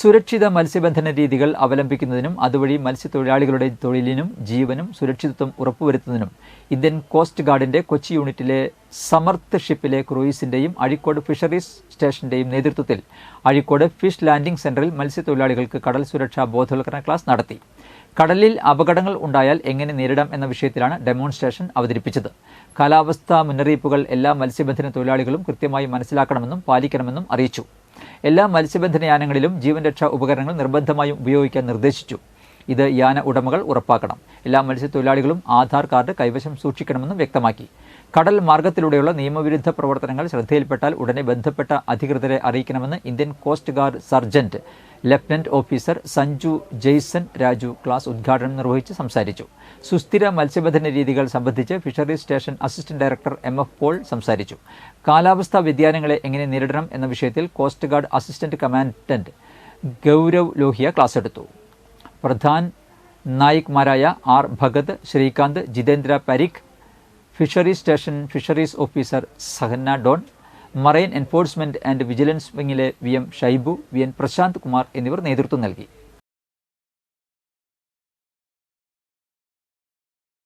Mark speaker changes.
Speaker 1: സുരക്ഷിത മത്സ്യബന്ധന രീതികൾ അവലംബിക്കുന്നതിനും അതുവഴി മത്സ്യത്തൊഴിലാളികളുടെ തൊഴിലിനും ജീവനും സുരക്ഷിതത്വം ഉറപ്പുവരുത്തുന്നതിനും ഇന്ത്യൻ കോസ്റ്റ് ഗാർഡിന്റെ കൊച്ചി യൂണിറ്റിലെ സമർത്ത് ഷിപ്പിലെ ക്രൂയിസിന്റെയും അഴിക്കോട് ഫിഷറീസ് സ്റ്റേഷന്റെയും നേതൃത്വത്തിൽ അഴിക്കോട് ഫിഷ് ലാൻഡിംഗ് സെന്ററിൽ മത്സ്യത്തൊഴിലാളികൾക്ക് കടൽ സുരക്ഷാ ബോധവൽക്കരണ ക്ലാസ് നടത്തി. കടലിൽ അപകടങ്ങൾ ഉണ്ടായാൽ എങ്ങനെ നേരിടാം എന്ന വിഷയത്തിലാണ് ഡെമോൺസ്ട്രേഷൻ അവതരിപ്പിച്ചത്. കാലാവസ്ഥാ മുന്നറിയിപ്പുകൾ എല്ലാ മത്സ്യബന്ധന തൊഴിലാളികളും കൃത്യമായി മനസ്സിലാക്കണമെന്നും പാലിക്കണമെന്നും അറിയിച്ചു. എല്ലാ മത്സ്യബന്ധന യാനങ്ങളിലും ജീവൻ രക്ഷാ ഉപകരണങ്ങൾ നിർബന്ധമായും ഉപയോഗിക്കാൻ നിർദ്ദേശിച്ചു. ഇത് യാന ഉടമകൾ ഉറപ്പാക്കണം. എല്ലാ മത്സ്യത്തൊഴിലാളികളും ആധാർ കാർഡ് കൈവശം സൂക്ഷിക്കണമെന്നും വ്യക്തമാക്കി. കടൽ മാർഗത്തിലൂടെയുള്ള നിയമവിരുദ്ധ പ്രവർത്തനങ്ങൾ ശ്രദ്ധയിൽപ്പെട്ടാൽ ഉടനെ ബന്ധപ്പെട്ട അധികൃതരെ അറിയിക്കണമെന്ന് Indian coast guard sergeant lieutenant officer Sanju Jason Raju class ഉദ്ഘാടനം നിർവഹിച്ച് സംസാരിച്ചു. സുസ്ഥിര മത്സ്യബന്ധന രീതികൾ സംബന്ധിച്ച് fisheries station assistant director M F Paul സംസാരിച്ചു. കാലാവസ്ഥാ വ്യതിയാനങ്ങളെ എങ്ങനെ നേരിടണം എന്ന വിഷയത്തിൽ coast guard assistant commandant Gaurav Lohia class എടുത്തു. Pradhan നായിക്മാരായ R Bhagat Srikanth Jitendra Parikh fisheries station fisheries officer Sahanna Don marine enforcement and vigilance വിംഗിലെ V M Shaibu V N Prashanth Kumar എന്നിവർ നേതൃത്വം നൽകി.